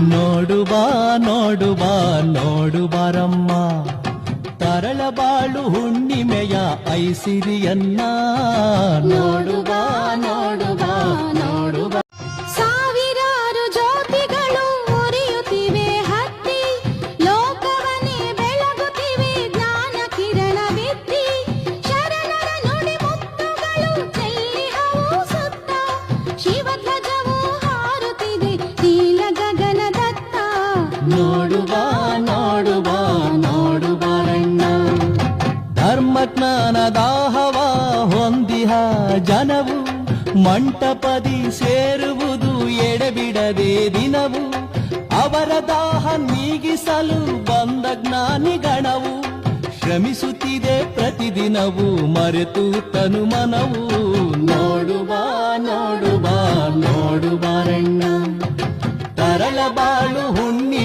ನೋಡುವ ನೋಡುವ ನೋಡುವರಮ್ಮ. ತರಳಬಾಳು ಹುಣ್ಣಿಮೆಯ ಐಸಿರಿಯನ್ನ. ನೋಡುವ ನೋಡುವ ನೋಡುವ ನೋಡುವರಣ್ಣ ಧರ್ಮಜ್ಞಾನ ದಾಹವ ಹೊಂದಿಹ ಜನವು, ಮಂಟಪದಿ ಸೇರುವುದು ಎಡೆಬಿಡದೆ ದಿನವು. ಅವರ ದಾಹ ನೀಗಿಸಲು ಬಂದ ಜ್ಞಾನಿ ಗಣವು, ಶ್ರಮಿಸುತ್ತಿದೆ ಪ್ರತಿದಿನವು ಮರೆತು ತನು ಮನವು. ನೋಡುವ ನೋಡುವ ನೋಡುವರಣ್ಣ ತರಳ ಬಾಳು ಹುಣ್ಣಿ